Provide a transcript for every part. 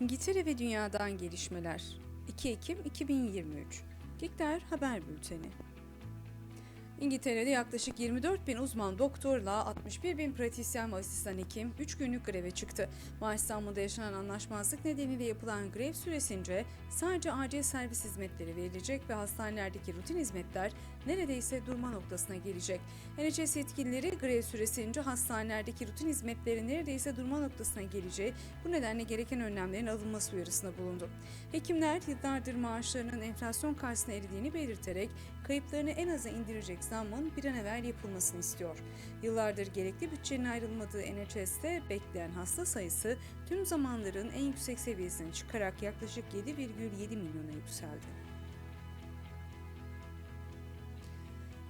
İngiltere ve Dünya'dan gelişmeler. 2 Ekim 2023 Gikler Haber Bülteni İngiltere'de yaklaşık 24 bin uzman doktorla 61 bin pratisyen ve asistan hekim 3 günlük greve çıktı. Maaş zammında yaşanan anlaşmazlık nedeniyle yapılan grev süresince sadece acil servis hizmetleri verilecek ve hastanelerdeki rutin hizmetler neredeyse durma noktasına gelecek. NHS yetkilileri grev süresince hastanelerdeki rutin hizmetlerin neredeyse durma noktasına geleceği bu nedenle gereken önlemlerin alınması uyarısında bulundu. Hekimler yıllardır maaşlarının enflasyon karşısında eridiğini belirterek kayıplarını en aza indirecek zammın bir an evvel yapılmasını istiyor. Yıllardır gerekli bütçenin ayrılmadığı NHS'te bekleyen hasta sayısı tüm zamanların en yüksek seviyesine çıkarak yaklaşık 7,7 milyona yükseldi.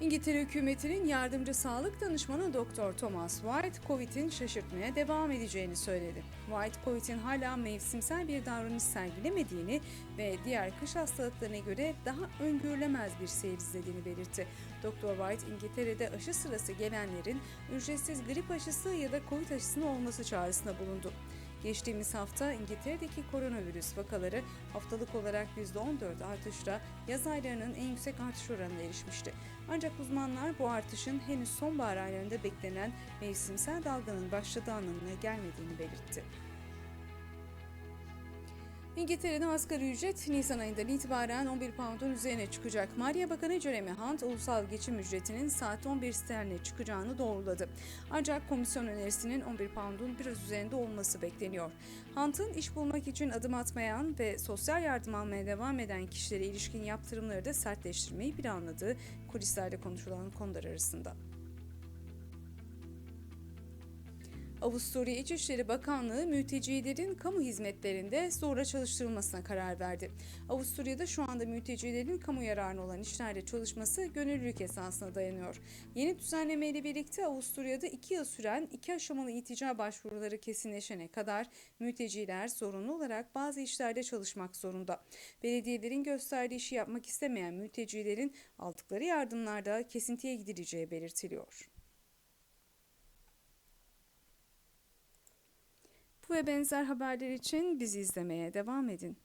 İngiltere hükümetinin yardımcı sağlık danışmanı Dr. Thomas White, Covid'in şaşırtmaya devam edeceğini söyledi. White, Covid'in hala mevsimsel bir davranış sergilemediğini ve diğer kış hastalıklarına göre daha öngörülemez bir seyir izlediğini belirtti. Dr. White, İngiltere'de aşı sırası gelenlerin ücretsiz grip aşısı ya da Covid aşısının olması çağrısında bulundu. Geçtiğimiz hafta İngiltere'deki koronavirüs vakaları haftalık olarak %14 artışla yaz aylarının en yüksek artış oranına erişmişti. Ancak uzmanlar bu artışın henüz sonbahar aylarında beklenen mevsimsel dalganın başladığı anlamına gelmediğini belirtti. İngiltere'de asgari ücret Nisan ayından itibaren 11 poundun üzerine çıkacak. Maliye Bakanı Jeremy Hunt, ulusal geçim ücretinin saat 11 sterline çıkacağını doğruladı. Ancak komisyon önerisinin 11 poundun biraz üzerinde olması bekleniyor. Hunt'ın iş bulmak için adım atmayan ve sosyal yardım almaya devam eden kişilere ilişkin yaptırımları da sertleştirmeyi planladığı kulislerde konuşulan konular arasında. Avusturya İçişleri Bakanlığı mültecilerin kamu hizmetlerinde zorla çalıştırılmasına karar verdi. Avusturya'da şu anda mültecilerin kamu yararına olan işlerde çalışması gönüllülük esasına dayanıyor. Yeni düzenlemeyle birlikte Avusturya'da iki yıl süren iki aşamalı iltica başvuruları kesinleşene kadar mülteciler zorunlu olarak bazı işlerde çalışmak zorunda. Belediyelerin gösterdiği işi yapmak istemeyen mültecilerin aldıkları yardımlarda kesintiye gidileceği belirtiliyor. Bu ve benzer haberler için bizi izlemeye devam edin.